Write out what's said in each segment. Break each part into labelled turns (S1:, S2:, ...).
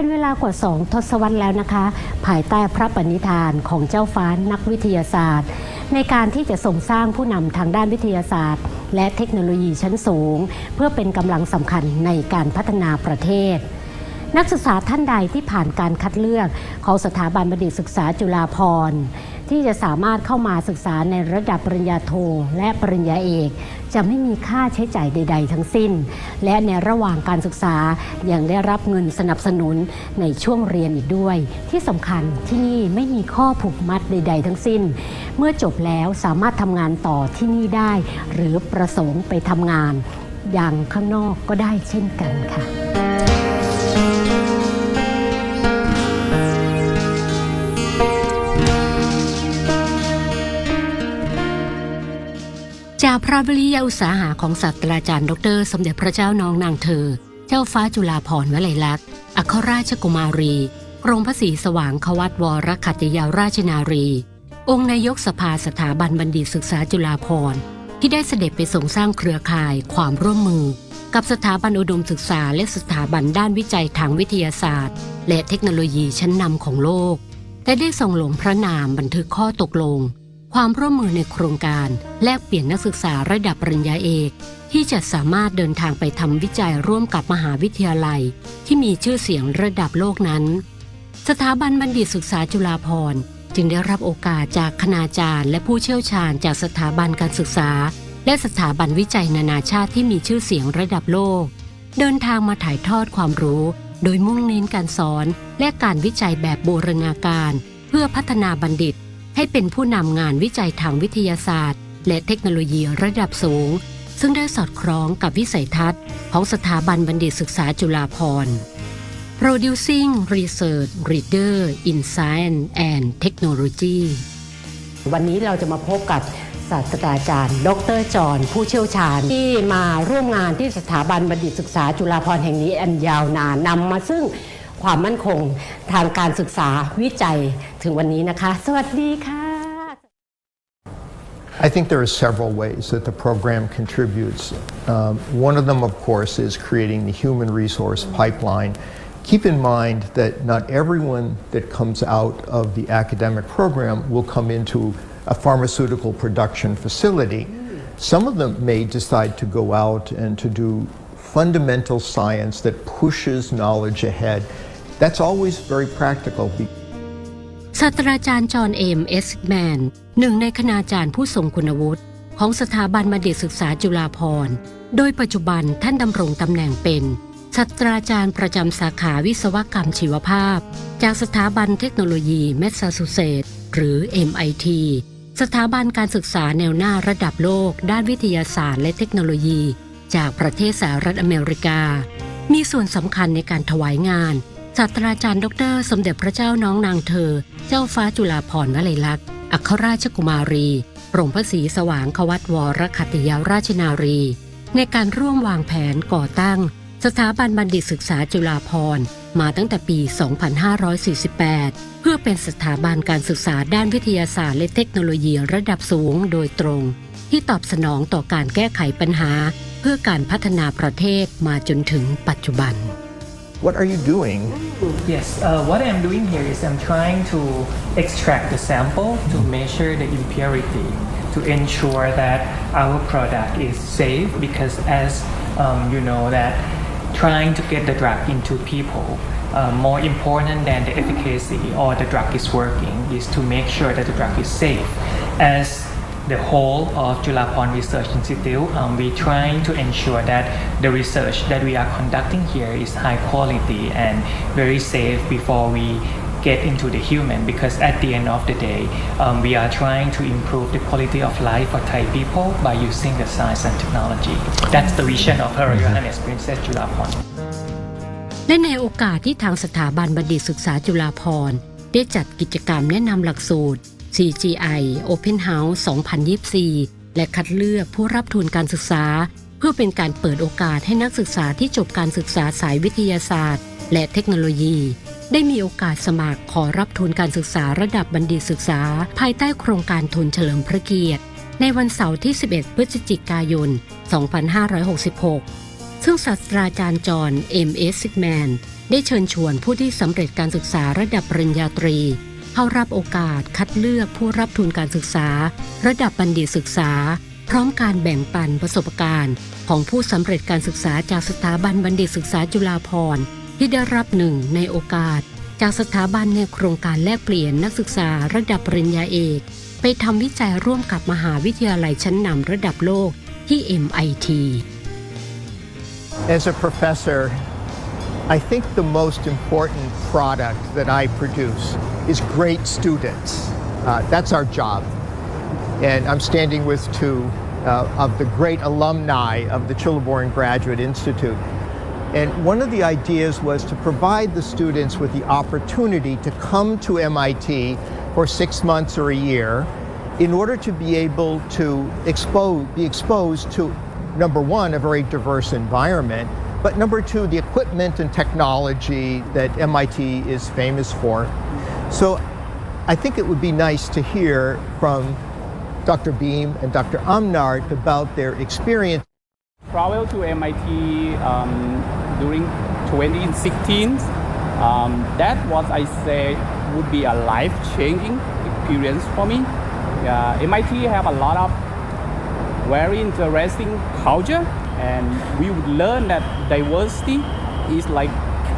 S1: เป็นเวลากว่าสองทศวรรษแล้วนะคะ ภายใต้พระปณิธานของเจ้าฟ้านักวิทยาศาสตร์ ในการที่จะส่งสร้างผู้นำทางด้านวิทยาศาสตร์ และเทคโนโลยีชั้นสูง เพื่อเป็นกำลังสำคัญในการพัฒนาประเทศนักศึกษาท่านใดที่ผ่านการคัดเลือกของสถาบันบัณฑิตศึกษาจุฬาภรณ์ ที่จะสามารถเข้ามาศึกษาในระดับปริญญาโท และปริญญาเอก จะไม่มีค่าใช้จ่ายใด ๆ ทั้งสิ้น และในระหว่างการศึกษายังได้รับเงินสนับสนุนในช่วงเรียนอีกด้วย ที่สำคัญที่นี่ไม่มีข้อผูกมัดใด ๆ ทั้งสิ้น เมื่อจบแล้วสามารถทำงานต่อที่นี่ได้ หรือประสงค์ไปทำงานอย่างข้างนอกก็ได้เช่นกันค่ะ จากพระวิริยาอุตสาหะของศาสตราจารย์ ดร สมเด็จพระเจ้าน้องนางเธอ เจ้าฟ้าจุฬาภรณ์วลัยลักษณ์ อัครราชกุมารีกรมพระศรีสว่างควัตวรขัตติยาราชนารี องค์นายกสภาสถาบันบัณฑิตศึกษาจุฬาภรณ์ที่ได้เสด็จไปส่งสร้างเครือข่ายความร่วมมือ กับสถาบันอุดมศึกษาและสถาบันด้านวิจัยทางวิทยาศาสตร์ และเทคโนโลยีชั้นนำของโลกแต่ได้ส่งลงพระนามบันทึกข้อตกลง ความร่วมมือในโครงการ แลกเปลี่ยนนักศึกษาระดับปริญญาเอก ที่จะสามารถเดินทางไปทำวิจัยร่วมกับมหาวิทยาลัย ที่มีชื่อเสียงระดับโลกนั้น สถาบันบัณฑิตศึกษาจุฬาภรณ์จึงได้รับโอกาสจากคณาจารย์ และผู้เชี่ยวชาญจากสถาบันการศึกษา และสถาบันวิจัยนานาชาติที่มีชื่อเสียงระดับโลก เดินทางมาถ่ายทอดความรู้ โดยมุ่งเน้นการสอน และการวิจัยแบบบูรณาการ เพื่อพัฒนาบัณฑิต ให้เป็นผู้นำงานวิจัยทางวิทยาศาสตร์ และเทคโนโลยีระดับสูง ซึ่งได้สอดคล้องกับวิสัยทัศน์ของสถาบันบัณฑิตศึกษาจุฬาภรณ์ Producing Research Reader in Science and Technology วันนี้เราจะมาพบกับศาสตราจารย์ ดรจอห์นผู้เชี่ยวชาญที่มาร่วมงานที่สถาบันบัณฑิตศึกษาจุฬาภรณ์แห่งนี้อันยาวนานนำมาซึ่ง ความมั่นคงทางการศึกษาวิจัยถึงวันนี้นะคะ สวัสดีค่ะ
S2: I think there are several ways that the program contributes. Um, one of them, of course, is creating the human resource pipeline. Keep in mind that not everyone that comes out of the academic program will come into a pharmaceutical production facility. Some of them may decide to go out and to do fundamental science that pushes knowledge ahead. That's always very practical.
S1: ศาสตราจารย์จอห์นเอมเอสแมนหนึ่งในคณาจารย์ผู้ทรงคุณวุฒิของสถาบันบัณฑิตศึกษาจุฬาภรณ์ โดยปัจจุบันท่านดำรงตำแหน่งเป็นศาสตราจารย์ประจำสาขาวิศวกรรมชีวภาพ จากสถาบันเทคโนโลยีแมสซาชูเซตส์หรือ MIT สถาบันการศึกษาแนวหน้าระดับโลก ด้านวิทยาศาสตร์และเทคโนโลยี จากประเทศสหรัฐอเมริกา มีส่วนสำคัญในการถวายงาน ศาสตราจารย์ดร สมเด็จพระเจ้าน้องนางเธอ เจ้าฟ้าจุฬาภรณ์วลัยลักษณ์ อัครราชกุมารีกรมพระศรีสว่างควัตวรขัตติยาราชนารี ในการร่วมวางแผนก่อตั้ง สถาบันบัณฑิตศึกษาจุฬาภรณ์มาตั้งแต่ปี 2548 เพื่อเป็นสถาบันการศึกษาด้านวิทยาศาสตร์และเทคโนโลยีระดับสูงโดยตรง ที่ตอบสนองต่อการแก้ไขปัญหา เพื่อการพัฒนาประเทศมาจนถึงปัจจุบัน
S2: What are you doing?
S3: Yes, uh, what I'm doing here is I'm trying to extract the sample to measure the impurity to ensure that our product is safe because as um, you know that trying to get the drug into people uh, more important than the efficacy or the drug is working is to make sure that the drug is safe. As the whole of Julapon Research Institute, um, we're trying to ensure that the research that we are conducting here is high quality and very safe before we get into the human because at the end of the day, um, we are trying to improve the quality of life for Thai people by using the science and technology. That's the vision of Her Johannes Princess Julapon.
S1: และในโอกาสที่ทางสถาบันบัณฑิตศึกษาจุฬาภรณ์ ได้จัดกิจกรรมแนะนำหลักสูตร CGI Open House 2024 และคัดเลือกผู้รับทุนการศึกษา เพื่อเป็นการเปิดโอกาสให้นักศึกษาที่จบการศึกษาสายวิทยาศาสตร์ และเทคโนโลยี ได้มีโอกาสสมัครขอรับทุนการศึกษาระดับบัณฑิตศึกษา ภายใต้โครงการทุนเฉลิมพระเกียรติ ในวันเสาร์ที่ 11 พฤศจิกายน 2566 ซึ่งศาสตราจารย์จอห์นเอ็มเอสซิกแมนได้เชิญชวนผู้ที่สำเร็จการศึกษาระดับปริญญาตรี เข้ารับโอกาสคัดเลือกผู้รับทุนการศึกษา ระดับบัณฑิตศึกษา พร้อมการแบ่งปันประสบการณ์ ของผู้สำเร็จการศึกษาจากสถาบันบัณฑิตศึกษาจุฬาภรณ์ที่ได้รับหนึ่งในโอกาส จากสถาบันในโครงการแลกเปลี่ยนนักศึกษาระดับปริญญาเอก ไปทำวิจัยร่วมกับมหาวิทยาลัยชั้นนำระดับโลกที่ MIT
S2: As a professor, I think the most important product that I produce is great students. Uh, that's our job. And I'm standing with two uh, of the great alumni of the Chilliborn Graduate Institute. And one of the ideas was to provide the students with the opportunity to come to MIT for six months or a year in order to be able to expose, be exposed to, number one, a very diverse environment, but number two, the equipment and technology that MIT is famous for. So I think it would be nice to hear from Dr. Beam and Dr. Amnart about their experience.
S4: travel to MIT um, during 2016. Um, that was, I say would be a life-changing experience for me. Yeah, MIT have a lot of very interesting culture, and we would learn that diversity is like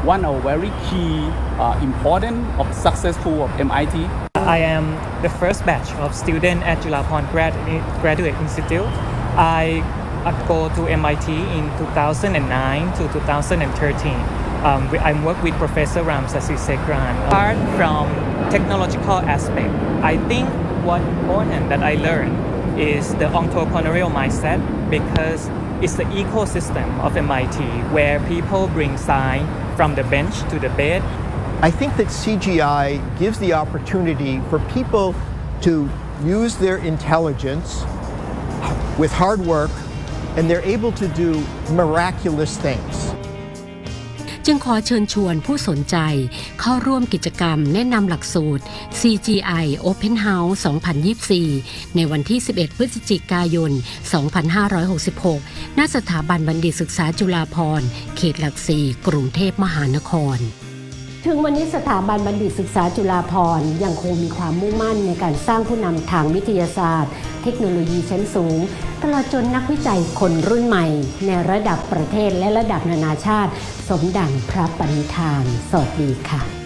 S4: one of very key uh, important of successful of MIT.
S3: I am the first batch of student at Julapon Grad- Graduate Institute. I go to MIT in 2009 to 2013. Um, I work with Professor Ramsasi Sekran. Apart from technological aspect, I think what important that I learned is the entrepreneurial mindset because it's the ecosystem of MIT where people bring science from the bench to the bed
S2: I think that CGI gives the opportunity for people to use their intelligence with hard work and they're able to do miraculous things.
S1: จึงขอเชิญชวนผู้สนใจเข้าร่วมกิจกรรมแนะนำหลักสูตร CGI Open House 2024 ในวันที่ 11 พฤศจิกายน 2566 ณ สถาบันบัณฑิตศึกษาจุฬาภรณ์ เขตหลักสี่กรุงเทพมหานครถึงวันนี้สถาบันบัณฑิตศึกษาจุฬาภรณ์ยังคงมีความมุ่งมั่นในการสร้างผู้นำทางวิทยาศาสตร์ เทคโนโลยีชั้นสูง ตลอดจนนักวิจัยคนรุ่นใหม่ ในระดับประเทศและระดับนานาชาติ สมดังพระปณิธาน สวัสดีค่ะ